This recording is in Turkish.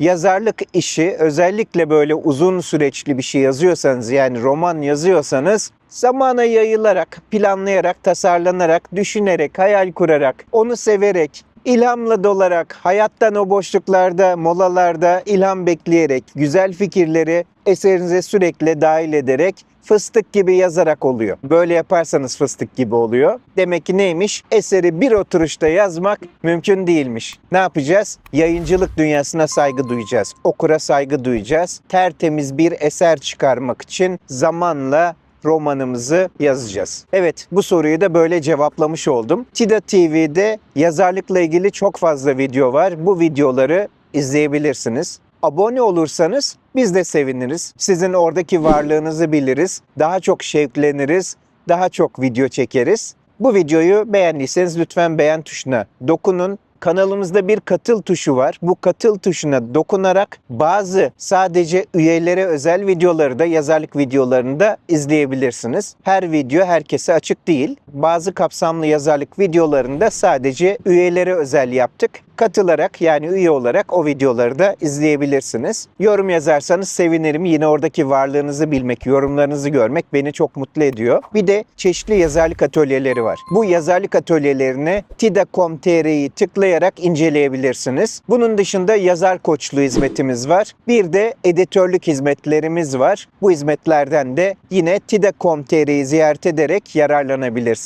Yazarlık işi özellikle böyle uzun süreçli bir şey yazıyorsanız yani roman yazıyorsanız zamana yayılarak, planlayarak, tasarlanarak, düşünerek, hayal kurarak, onu severek, ilhamla dolarak, hayattan o boşluklarda, molalarda ilham bekleyerek, güzel fikirleri eserinize sürekli dahil ederek fıstık gibi yazarak oluyor. Böyle yaparsanız fıstık gibi oluyor. Demek ki neymiş? Eseri bir oturuşta yazmak mümkün değilmiş. Ne yapacağız? Yayıncılık dünyasına saygı duyacağız. Okura saygı duyacağız. Tertemiz bir eser çıkarmak için zamanla romanımızı yazacağız. Evet bu soruyu da böyle cevaplamış oldum. Tida TV'de yazarlıkla ilgili çok fazla video var. Bu videoları izleyebilirsiniz. Abone olursanız biz de seviniriz. Sizin oradaki varlığınızı biliriz. Daha çok şevkleniriz. Daha çok video çekeriz. Bu videoyu beğendiyseniz lütfen beğen tuşuna dokunun. Kanalımızda bir katıl tuşu var. Bu katıl tuşuna dokunarak bazı sadece üyelere özel videoları da yazarlık videolarını da izleyebilirsiniz. Her video herkese açık değil. Bazı kapsamlı yazarlık videolarını da sadece üyelere özel yaptık. Katılarak yani üye olarak o videoları da izleyebilirsiniz. Yorum yazarsanız sevinirim. Yine oradaki varlığınızı bilmek, yorumlarınızı görmek beni çok mutlu ediyor. Bir de çeşitli yazarlık atölyeleri var. Bu yazarlık atölyelerine tida.com.tr'yi tıklayarak inceleyebilirsiniz. Bunun dışında yazar koçluğu hizmetimiz var. Bir de editörlük hizmetlerimiz var. Bu hizmetlerden de yine tida.com.tr'yi ziyaret ederek yararlanabilirsiniz.